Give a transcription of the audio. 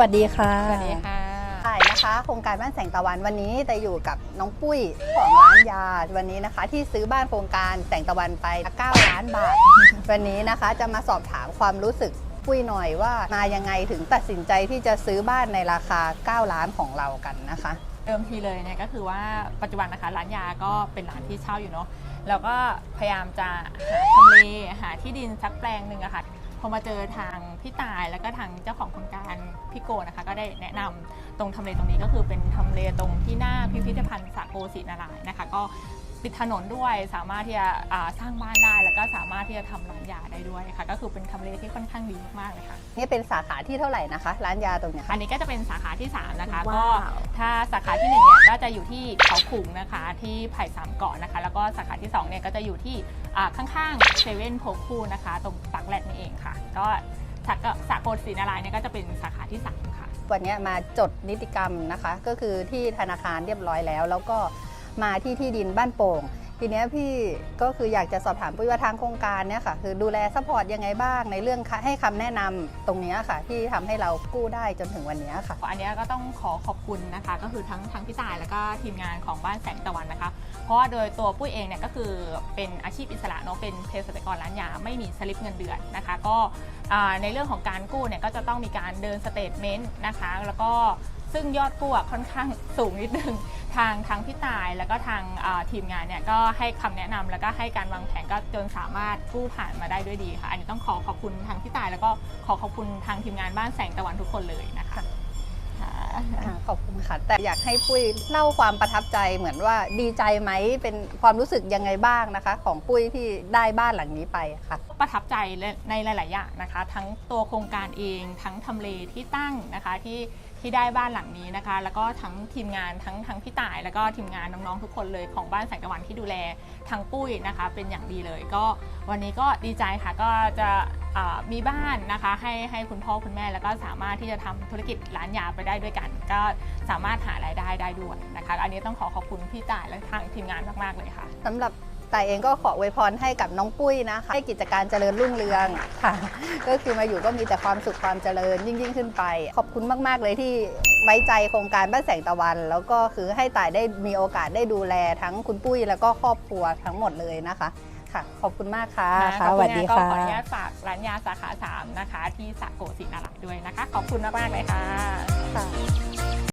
วัสดีค่ะ สวัสดีค่ะใช่นะคะโครงการบ้านแสงตะวันวันนี้แต่อยู่กับน้องปุ้ยของร้านยาวันนี้นะคะ ที่ซื้อบ้านโครงการแสงตะวันไป 9 ล้านบาท วันนี้นะคะจะมาสอบถามความรู้สึกปุ้ยหน่อยว่ามายังไงถึงตัดสินใจที่จะซื้อบ้านในราคา 9 ล้านของเรากันนะคะเดิมทีเลยเนี่ยก็คือว่าปัจจุบันนะคะร้านยาก็เป็นร้านที่เช่าอยู่เนาะแล้วก็พยายามจะหาทำเลหาที่ดินสักแปลงหนึ่งอะค่ะพอมาเจอทางพี่ตายแล้วก็ทางเจ้าของโครงการ พี่โกนะคะ ก็ได้แนะนำตรงทำเลตรงนี้ก็คือเป็นทำเลตรงที่หน้าพิพิธภัณฑ์สากโกศินารายณ์นะคะ ก็ติดถนนด้วยสามารถที่จะอ่าสร้างบ้านได้ แล้วก็สามารถที่จะทำร้านยาได้ด้วยค่ะ ก็คือเป็นทำเลที่ค่อนข้างดีมากๆเลยค่ะนี่เป็นสาขาที่เท่าไหร่นะคะ ร้านยาตรงเนี้ยอันนี้ก็จะเป็นสาขาที่ 3 นะคะว้าวก็ถ้าสาขาที่1เนี่ยก็จะอยู่ที่เขาขุงนะคะ ที่ไผ่สามเกาะนะคะ แล้วก็สาขาที่2เนี่ยก็จะอยู่ที่อ่าข้างๆเซเว่นโพคูนะคะ ตรงปักแรดนี่เองค่ะ ก็ สาขาสากลศรีนารายณ์เนี่ยก็จะเป็นสาขาที่ 3 ค่ะ วันนี้มาจดนิติกรรมนะคะ ก็คือที่ธนาคารเรียบร้อยแล้ว แล้วก็มาที่ที่ดินบ้านโป่ง ทีเนี้ยพี่ก็คืออยากจะสอบถามปุ้ยว่าทางโครงการเนี่ยค่ะคือดูแลซัพพอร์ตยังไงบ้างในเรื่องให้คำแนะนำตรงเนี้ยค่ะ ที่ทำให้เรากู้ได้จนถึงวันเนี้ยค่ะ อันนี้ก็ต้องขอขอบคุณนะคะ ก็คือทั้งทั้งพี่ตายแล้วก็ทีมงานของบ้านแสงตะวันนะคะ เพราะว่าโดยตัวปุ้ยเองเนี่ยก็คือเป็นอาชีพอิสระเนาะเป็นเภสัชกรร้านยาไม่มีสลิปเงินเดือนนะคะ ก็ในเรื่องของการกู้เนี่ยก็จะต้องมีการเดินสเตทเมนต์นะคะ แล้วก็ ซึ่งยอดกู้อะค่อนข้างสูงนิดนึงทางทางพี่ตายแล้วก็ทางอ่าทีมงานเนี่ยก็ให้คำแนะนำแล้วก็ให้การวางแผนก็จนสามารถกู้ผ่านมาได้ด้วยดีค่ะ อันนี้ต้องขอขอบคุณทางพี่ตาย แล้วก็ขอขอบคุณทางทีมงานบ้านแสงตะวันทุกคนเลยนะคะค่ะอ่าขอบคุณค่ะแต่อยากให้ปุ้ยเล่าความประทับใจเหมือนว่าดีใจไหมเป็นความรู้สึกยังไงบ้างนะคะ ของปุ้ยที่ได้บ้านหลังนี้ไปค่ะประทับใจในหลาย ๆ อย่างนะคะ ทั้งตัวโครงการเองทั้งทำเลที่ตั้งนะคะที่ที่ได้บ้านหลังนี้นะคะ แล้วก็ทั้งทีมงานทั้งทั้งพี่ต่าย แล้วก็ทีมงานน้องๆทุกคนเลยของบ้านแสงตะวันที่ดูแลทั้งปุ้ยนะคะ เป็นอย่างดีเลย ก็วันนี้ก็ดีใจค่ะก็จะมีบ้านนะคะให้ให้คุณพ่อคุณแม่แล้วก็สามารถที่จะทำธุรกิจร้านยาไปได้ด้วยกัน ก็สามารถหารายได้ได้ด้วยนะคะ อันนี้ต้องขอขอบคุณพี่ต่ายและทางทีมงานมากๆเลยค่ะสำหรับ แต่เองก็ขออวยพรให้กับน้องปุ้ยนะคะให้กิจการเจริญรุ่งเรืองค่ะ ก็คือมาอยู่ก็มีแต่ความสุขความเจริญยิ่งยิ่งขึ้นไป ขอบคุณมากๆเลยที่ไว้ใจโครงการบ้านแสงตะวัน แล้วก็คือให้ต่ายได้มีโอกาสได้ดูแลทั้งคุณปุ้ยแล้วก็ครอบครัวทั้งหมดเลยนะคะค่ะ ขอบคุณมากค่ะค่ะค่ะขสอบวัสณดีก็ค่ะขออนุญาตฝากร้านยาสาขา 3 นะคะ ที่สระโกศินารายณ์ด้วยนะคะ ขอบคุณมากๆเลยค่ะค่ะ